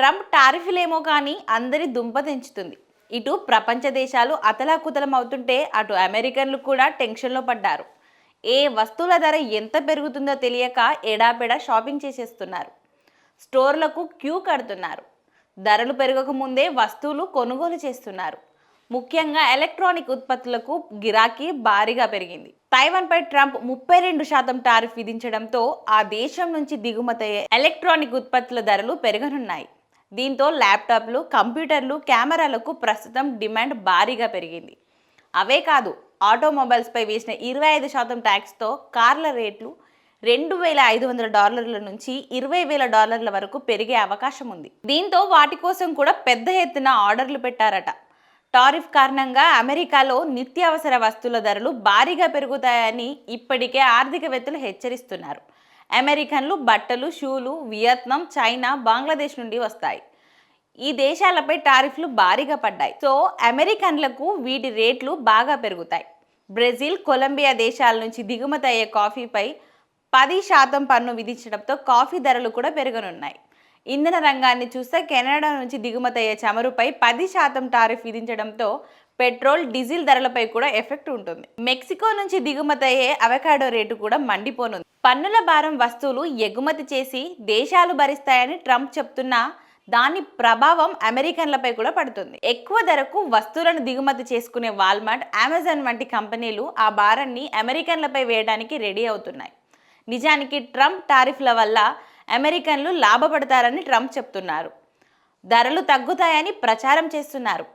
Trump టారిఫ్లేమో కానీ అందరి దుంప తెంచుతుంది. ఇటు ప్రపంచ దేశాలు అతలాకుతలం అవుతుంటే అటు అమెరికన్లు కూడా టెన్షన్లో పడ్డారు. ఏ వస్తువుల ధర ఎంత పెరుగుతుందో తెలియక ఎడాపెడా షాపింగ్ చేసేస్తున్నారు. స్టోర్లకు క్యూ కడుతున్నారు. ధరలు పెరగక ముందే వస్తువులు కొనుగోలు చేస్తున్నారు. ముఖ్యంగా ఎలక్ట్రానిక్ ఉత్పత్తులకు గిరాకీ భారీగా పెరిగింది. తైవాన్పై ట్రంప్ ముప్పై రెండు శాతం టారిఫ్ విధించడంతో ఆ దేశం నుంచి దిగుమతయ్యే ఎలక్ట్రానిక్ ఉత్పత్తుల ధరలు పెరగనున్నాయి. దీంతో ల్యాప్టాప్లు కంప్యూటర్లు కెమెరాలకు ప్రస్తుతం డిమాండ్ భారీగా పెరిగింది. అవే కాదు ఆటోమొబైల్స్పై వేసిన ఇరవై ఐదు శాతం ట్యాక్స్తో కార్ల రేట్లు రెండు వేల ఐదు వందల డాలర్ల నుంచి ఇరవై వేల డాలర్ల వరకు పెరిగే అవకాశం ఉంది. దీంతో వాటి కోసం కూడా పెద్ద ఎత్తున ఆర్డర్లు పెట్టారట. టారిఫ్ కారణంగా అమెరికాలో నిత్యావసర వస్తువుల ధరలు భారీగా పెరుగుతాయని ఇప్పటికే ఆర్థికవేత్తలు హెచ్చరిస్తున్నారు. అమెరికన్లు బట్టలు షూలు వియత్నాం చైనా బంగ్లాదేశ్ నుండి వస్తాయి. ఈ దేశాలపై టారిఫ్లు భారీగా పడ్డాయి. సో అమెరికన్లకు వీటి రేట్లు బాగా పెరుగుతాయి. బ్రెజిల్ కొలంబియా దేశాల నుంచి దిగుమతి అయ్యే కాఫీపై పది శాతం పన్ను విధించడంతో కాఫీ ధరలు కూడా పెరగనున్నాయి. ఇంధన రంగాన్ని చూస్తే కెనడా నుంచి దిగుమతి అయ్యే చమురుపై పది శాతం టారిఫ్ విధించడంతో పెట్రోల్ డీజిల్ ధరలపై కూడా ఎఫెక్ట్ ఉంటుంది. మెక్సికో నుంచి దిగుమతి అయ్యే అవకాడో రేటు కూడా మండిపోనుంది. పన్నుల భారం వస్తువులు ఎగుమతి చేసి దేశాలు భరిస్తాయని ట్రంప్ చెప్తున్నా దాని ప్రభావం అమెరికన్లపై కూడా పడుతుంది. ఎక్కువ ధరకు వస్తువులను దిగుమతి చేసుకునే వాల్మార్ట్ అమెజాన్ వంటి కంపెనీలు ఆ భారాన్ని అమెరికన్లపై వేయడానికి రెడీ అవుతున్నాయి. నిజానికి ట్రంప్ టారిఫ్ల వల్ల అమెరికన్లు లాభపడతారని ట్రంప్ చెప్తున్నారు. ధరలు తగ్గుతాయని ప్రచారం చేస్తున్నారు.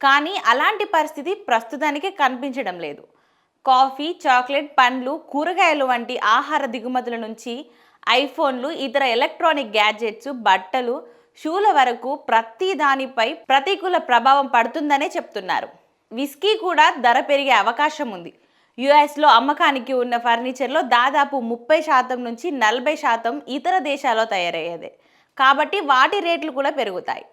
కానీ అలాంటి పరిస్థితి ప్రస్తుతానికి కనిపించడం లేదు. కాఫీ చాక్లెట్ పండ్లు కూరగాయలు వంటి ఆహార దిగుమతుల నుంచి ఐఫోన్లు ఇతర ఎలక్ట్రానిక్ గ్యాడ్జెట్స్ బట్టలు షూల వరకు ప్రతి దానిపై ప్రతికూల ప్రభావం పడుతుందనే చెప్తున్నారు. విస్కీ కూడా ధర పెరిగే అవకాశం ఉంది. యుఎస్లో అమ్మకానికి ఉన్న ఫర్నిచర్లో దాదాపు ముప్పై శాతం నుంచి నలభై శాతం ఇతర దేశాల్లో తయారయ్యేదే. కాబట్టి వాటి రేట్లు కూడా పెరుగుతాయి.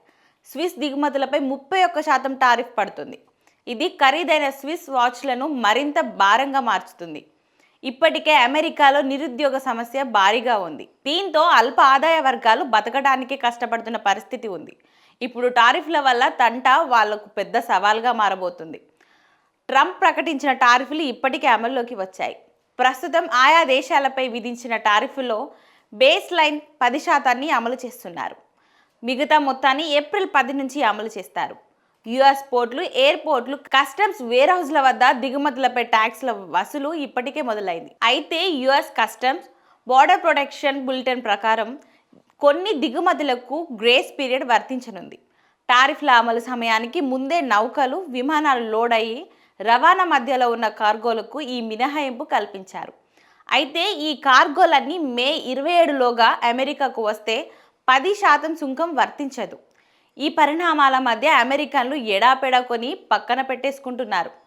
స్విస్ దిగుమతులపై ముప్పై ఒక్క శాతం టారిఫ్ పడుతుంది. ఇది ఖరీదైన స్విస్ వాచ్లను మరింత భారంగా మార్చుతుంది. ఇప్పటికే అమెరికాలో నిరుద్యోగ సమస్య భారీగా ఉంది. దీంతో అల్ప ఆదాయ వర్గాలు బతకడానికి కష్టపడుతున్న పరిస్థితి ఉంది. ఇప్పుడు టారిఫ్ల వల్ల తంట వాళ్ళకు పెద్ద సవాల్గా మారబోతుంది. ట్రంప్ ప్రకటించిన టారిఫ్లు ఇప్పటికే అమల్లోకి వచ్చాయి. ప్రస్తుతం ఆయా దేశాలపై విధించిన టారిఫ్లో బేస్ లైన్ పది శాతాన్ని అమలు చేస్తున్నారు. మిగతా మొత్తాన్ని ఏప్రిల్ పది నుంచి అమలు చేస్తారు. యుఎస్ పోర్ట్లు ఎయిర్పోర్ట్లు కస్టమ్స్ వేర్ హౌస్ల వద్ద దిగుమతులపై ట్యాక్స్ల వసూలు ఇప్పటికే మొదలైంది. అయితే US customs border protection bulletin ప్రకారం కొన్ని దిగుమతులకు గ్రేస్ పీరియడ్ వర్తించనుంది. టారిఫ్ల అమలు సమయానికి ముందే నౌకలు విమానాలు లోడ్ అయ్యి రవాణా మధ్యలో ఉన్న కార్గోలకు ఈ మినహాయింపు కల్పించారు. అయితే ఈ కార్గోలన్నీ మే ఇరవై ఏడులోగా అమెరికాకు వస్తే పది శాతం సుంకం వర్తించదు. ఈ పరిణామాల మధ్య అమెరికన్లు ఎడాపెడా కొని పక్కన పెట్టేసుకుంటున్నారు.